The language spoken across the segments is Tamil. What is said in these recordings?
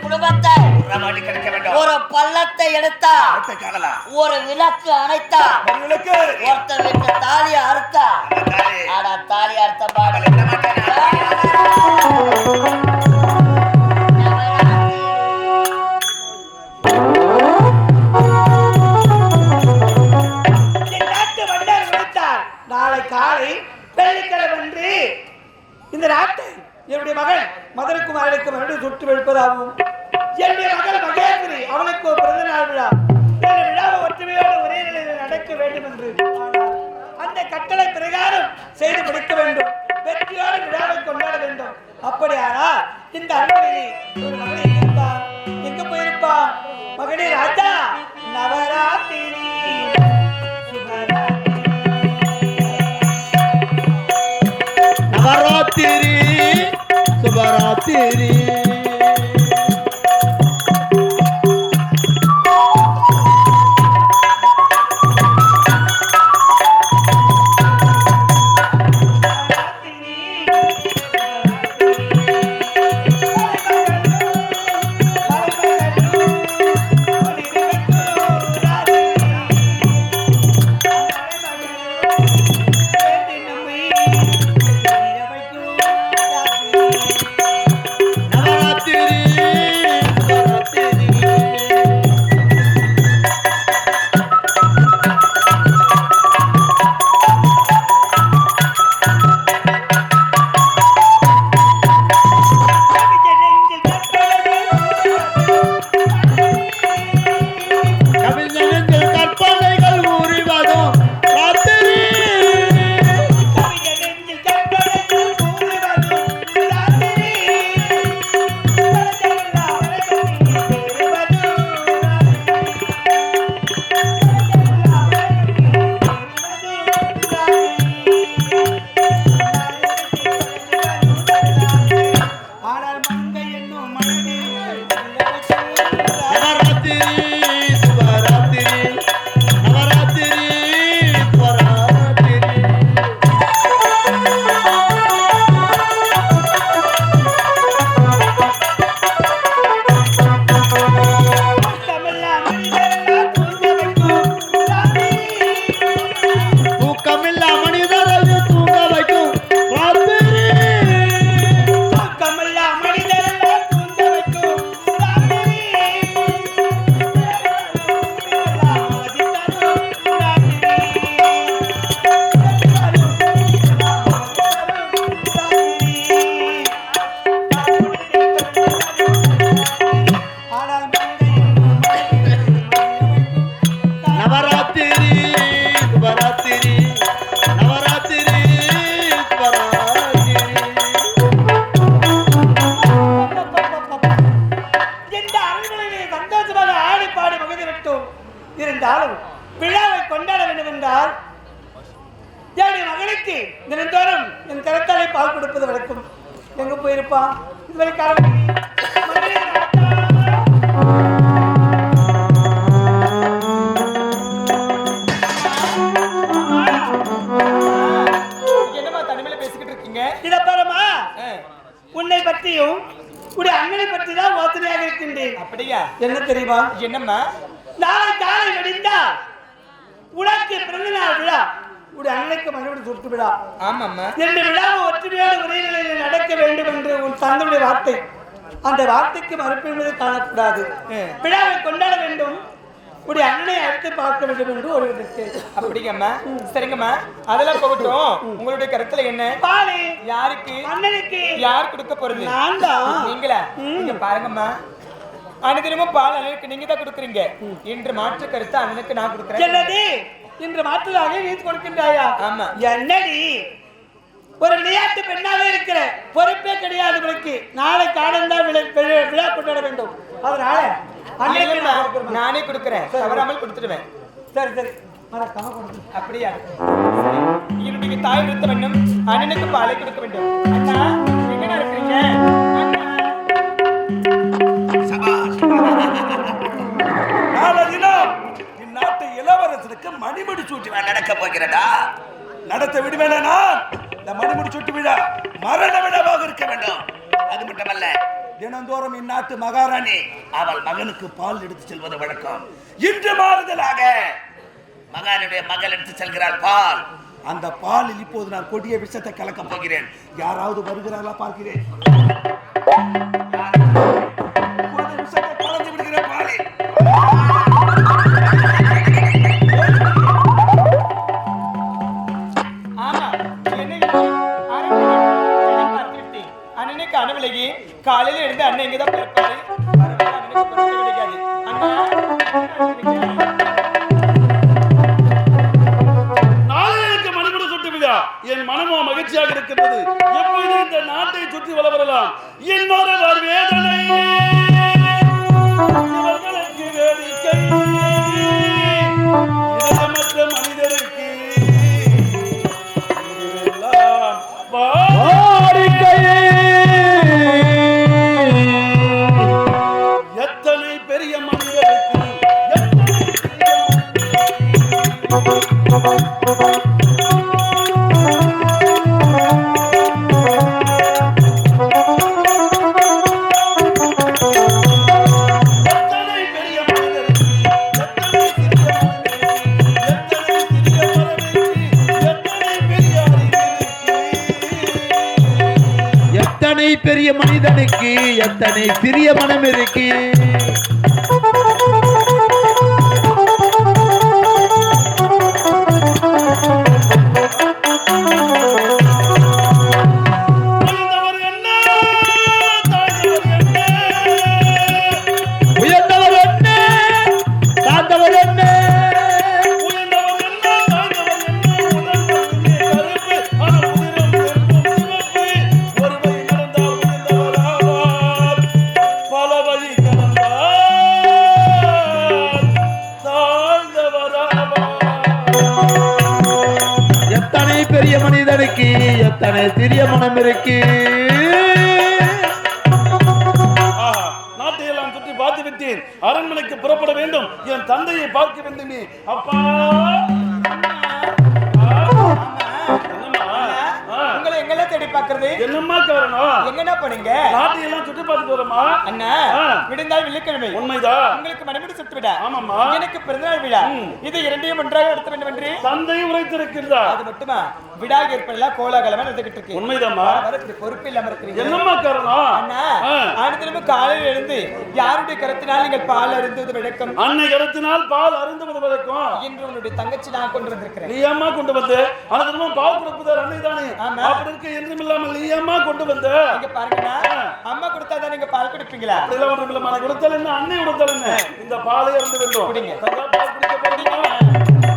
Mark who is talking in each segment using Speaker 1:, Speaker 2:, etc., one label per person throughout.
Speaker 1: குடும்பத்தை
Speaker 2: மாட்டி கிடைக்க வேண்டும்.
Speaker 1: ஒரு பள்ளத்தை எடுத்தா? ஒரு விளக்கு அணைத்தா
Speaker 2: உங்களுக்கு
Speaker 1: ஒருத்த வீட்டு தாலிய அறுத்தா. ஆனா தாலி அறுத்த பாடு
Speaker 2: இந்த அரண்மனையில் ஒரு மகள் எங்க இருப்பா எங்க போயிருப்பா? மகனே ராஜா நவராத்திரி.
Speaker 3: நவராத்திரி. சுபராத்திரி
Speaker 4: பேசிக்கிட்டு இருக்கீங்க
Speaker 2: இத பாருமா உன்னை பற்றியும் உடைய அண்ணனை பற்றி தான் யோசனையாக இருக்கின்றேன்.
Speaker 4: அப்படியா?
Speaker 2: என்ன தெரியுமா?
Speaker 4: என்னம்மா?
Speaker 2: நாளை காலை வெடிந்தா உனக்கு பிறந்த நாள் விழா. உடைய அண்ணனுக்கு மறுபடியும் சுட்டு விழா.
Speaker 4: ஆமாம்மா.
Speaker 2: இந்த விழாவை ஒற்றுமையோடு ஒரே நிலையில் நடக்க வேண்டும் என்று உன் தந்தையுடைய வார்த்தை. அந்த வார்த்தைக்கு மறுப்பு என்பது காணக்கூடாது. விழாவை கொண்டாட வேண்டும்.
Speaker 3: இப்படி அண்ணனை அடுத்து பார்க்க வேண்டும் என்று ஒரு விதத்தை
Speaker 4: அப்படிங்கம்மா. சரிங்கம்மா. அதெல்லாம் போகட்டும். உங்களுடைய கருத்துல என்ன?
Speaker 3: பாலி.
Speaker 4: யாருக்கு?
Speaker 3: அண்ணனுக்கு.
Speaker 4: யார் கொடுக்க போறது?
Speaker 3: நான் தான்.
Speaker 4: நீங்களா? நீங்க பாருங்கம்மா. அனுதினமும் பால் அண்ணனுக்கு நீங்க தான் கொடுக்குறீங்க. இன்று மாற்று கருத்து அண்ணனுக்கு நான் கொடுக்குறேன்.
Speaker 3: இன்று மாற்றலாக நீ கொடுக்கின்றாயா?
Speaker 4: ஆமா.
Speaker 3: என்னடி? ஒரு விளையாட்டு பெண்ணாக இருக்கிற பொறுப்பே கிடையாது உனக்கு. நாளை காலந்தான் விழா விழா- கொண்டாட வேண்டும். அதனால நான் கொடுக்கிறேன்.
Speaker 4: தவறாமல் கொடுத்துடுவேன்.
Speaker 3: சரி சரி.
Speaker 4: அப்படியா. என்னுடைய தாய் விருத்த வேண்டும் அண்ணனுக்கு பாலை கொடுக்க வேண்டும். அண்ணா எங்கடா இருக்கீங்க? அண்ணா.
Speaker 5: நாளை தினம் இந்நாட்டு இளவரசனுக்கு மணிமுடி சூட்டி நடக்க போகிறதா? நடத்த விடுவேனா? இந்த மணிமுடி சூட்டி விழா மரண விழாவாக இருக்க வேண்டும். அது மட்டுமல்ல தினந்தோறும் இந்நாட்டு மகாராணி அவள் மகனுக்கு பால் எடுத்து செல்வது வழக்கம். இன்று மாறுதலாக மகானுடைய மகள் எடுத்து செல்கிறாள் பால். அந்த பாலில் இப்போது நான் கொடிய விஷத்தை கலக்கப் போகிறேன். யாராவது வருகிறார்களா பார்க்கிறேன்.
Speaker 6: மணிமுடி என் மனமோ மகிழ்ச்சியாக இருக்கிறது எப்பொழுது இந்த நாட்டை சுற்றி வளவரலாம் இன்னொரு வேதனை வேடிக்கை. மனிதருக்கு எத்தனை பெரிய மனிதருக்கு எத்தனை சிறிய
Speaker 7: மனம் இருக்கு. பெரிய மனிதனுக்கு எத்தனை சிறிய மனம் இருக்கு?
Speaker 6: நாட்டையெல்லாம் சுற்றி பார்த்து விட்டேன் அரண்மனைக்கு புறப்பட வேண்டும். என் தந்தையை பார்க்க வேண்டுமே. அப்பா! என்னம்மா காரணம்?
Speaker 4: எங்கடா போனீங்க
Speaker 6: நாட்டை எல்லாம் சுற்றி பார்த்துட்டு வரமா
Speaker 4: அண்ணா. விடுந்தால் வெள்ளிக்கிழமை
Speaker 6: உண்மைதான்.
Speaker 4: உங்களுக்கு மணிமுடி சுட்டு விடா
Speaker 6: ஆமாம்மா.
Speaker 4: எனக்கு பிறந்தநாள் விழா. இது இரண்டையும் ஒன்றாக நடத்த வேண்டும் என்று
Speaker 6: தந்தை உரைத்திருக்கின்றார்.
Speaker 4: அது மட்டுமா? விழா ஏற்படலாம் கோலாகலமா நடந்துகிட்டு இருக்கு
Speaker 6: உண்மைதாம்மா
Speaker 4: பொறுப்பு இல்லாம இருக்கிறீங்க
Speaker 6: என்னம்மா காரணம்?
Speaker 4: அண்ணா. ஆனந்திரமும் காலையில் எழுந்து யாருடைய கருத்தினால் நீங்கள் பால் அருந்துவது வழக்கம்?
Speaker 6: அன்னை கருத்தினால் பால் அருந்துவது வழக்கம்.
Speaker 4: இன்று உன்னுடைய தங்கச்சி நான் கொண்டு வந்திருக்கிறேன்.
Speaker 6: நீ ஏம்மா கொண்டு வந்து அனந்தரமும் பால் கொடுப்பதார் அன்னை தானே. அப்படி இருக்க என்றும் இல்லாமல் நீ ஏம்மா கொண்டு வந்த.
Speaker 4: இங்க பாருங்கண்ணா அம்மா கொடுத்தாதான் நீங்க பால் குடிப்பீங்களா?
Speaker 6: அப்படியெல்லாம் ஒன்றும் இல்லைம்மா. நான் கொடுத்தால் என்ன? அன்னை கொடுத்தால் என்ன? இந்த பாலை இறந்து வேண்டும் பால் குடிக்க போறீங்களா?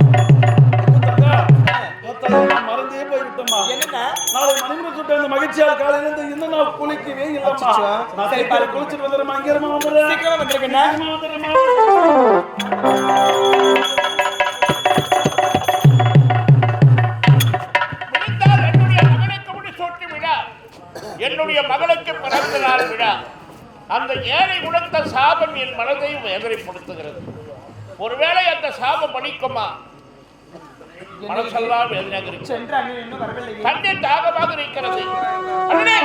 Speaker 6: இந்த மகிழ்ச்சியால் காலையில இருந்து இன்னும் நான் குளிக்கவே இல்லம்மா.
Speaker 4: அச்சச்சோ.
Speaker 6: நான்
Speaker 4: சரி,
Speaker 6: சரி
Speaker 4: பாரு.
Speaker 6: குளிச்சுட்டு வந்துடுறேன்.
Speaker 4: சீக்கிரமா
Speaker 8: என்னுடைய மகளுக்கு பிறந்த நாள் விழா அந்த ஏழை உணர்த்த சாபம் என் மனதை வேதனைப்படுத்துகிறது ஒருவேளை அந்த சாபம் பணிக்குமா மனசெல்லாம்
Speaker 4: சென்று அண்ணன் இன்னும் வரவில்லையே
Speaker 8: தண்ணி தாகமாக இருக்கிறது அண்ணனே?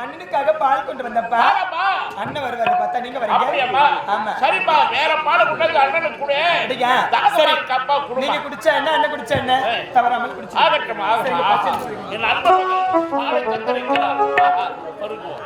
Speaker 4: அண்ணனுக்காக பால் கொண்டு வந்தப்பா. அண்ணன் வருவாரு பார்த்தா நீங்க? வரீங்க ஆமா
Speaker 8: சரிம்மா வேற பாலை கொண்டாந்து அண்ணனுக்கு கொடு.
Speaker 4: சரி.
Speaker 8: கொடும்மா.
Speaker 4: நீங்க குடிச்ச என்ன அண்ணன் குடிச்ச என்ன. தவறாமல் குடிச்சு
Speaker 8: ஆகட்டும் ஆகட்டும். என் அன்பு பாலை தந்திருக்கிறார் ஆஹா, பருகுவோம்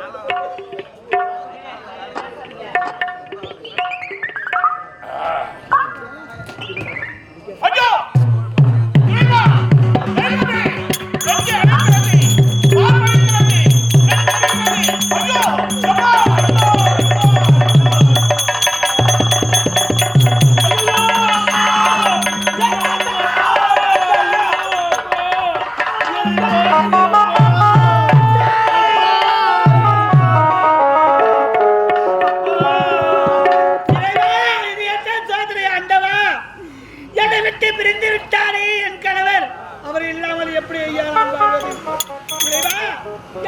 Speaker 3: பிரிந்து விட்டாரே என் கணவர். அவர் இல்லாமல் எப்படி ஐயா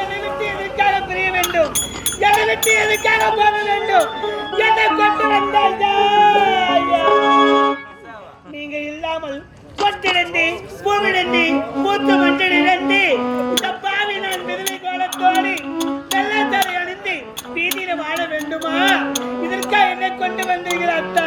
Speaker 3: என்னை விட்டு எதற்காக பிரிய வேண்டும்? என்னை விட்டு எதற்காக போக வேண்டும்? என்னை கொண்டு வந்தாயா நீங்க இல்லாமல் கொட்டிடண்டி பூவிடண்டி மூத்து மஞ்சளிடண்டி இந்த பாவி நான் விதவை கோலத்தோடு வெள்ளத்தரை அணிந்து வீதியில வாழ வேண்டுமா? இதற்காக என்னை கொண்டு வந்தீர்கள் அத்தா.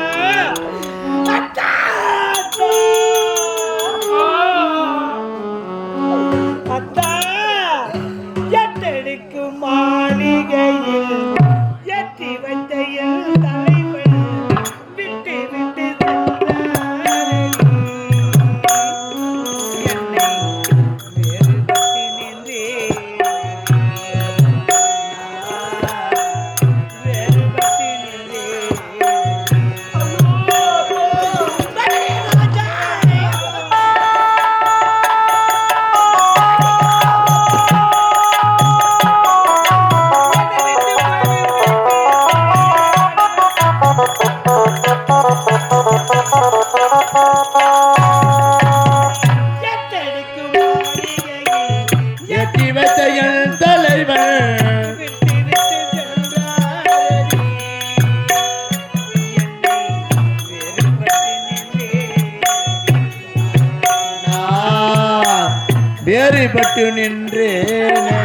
Speaker 3: வேறுபட்டு நின்றேன்.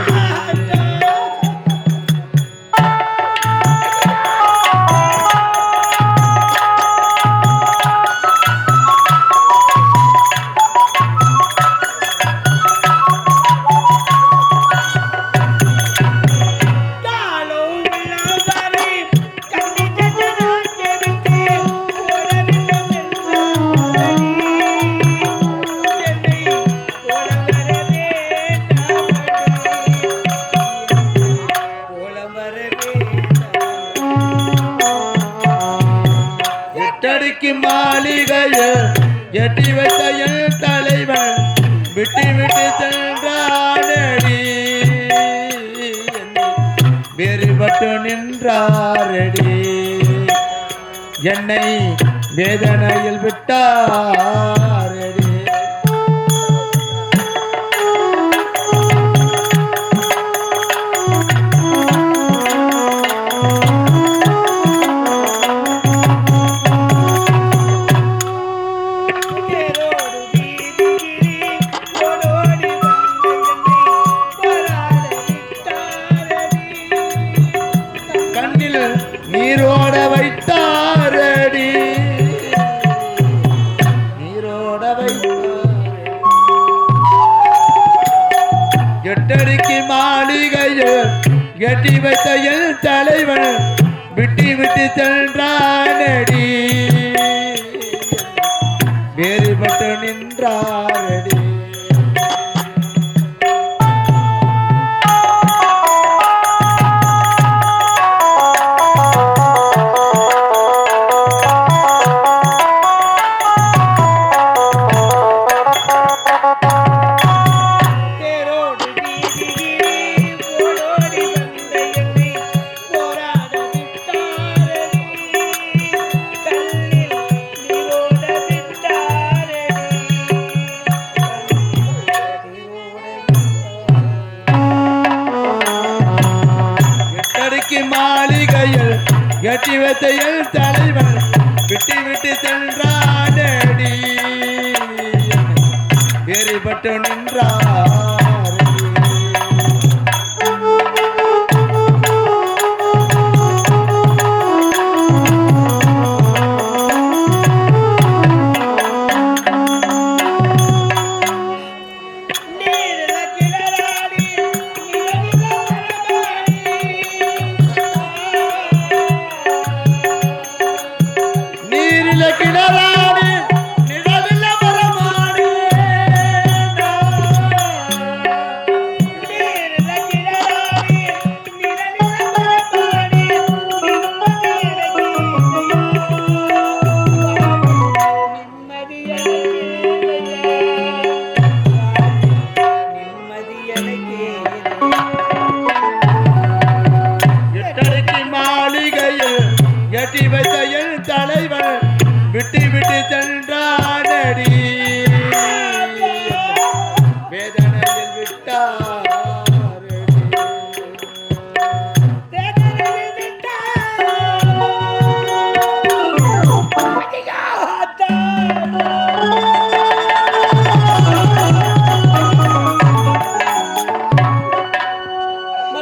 Speaker 7: எட்டி வைத்த என் தலைவன்
Speaker 3: விட்டு விட்டு
Speaker 7: சென்றானடி. வேறுபட்டு நின்றாரடி. என்னை வேதனையில் விட்டாரடி. நீரோட வைத்தாரடி. நீரோட வைத்தாரடி. எட்டடிக்கு மாளிகையில் எட்டி வைத்த என் தலைவன் விட்டி விட்டு
Speaker 3: சென்றார்
Speaker 7: எட்டடிக்கு மாளிகையில் கட்டி வைத்த என் தலைவன் விட்டு விட்டு சென்றானடி. வேறுபட்டு நின்றான். கட்டி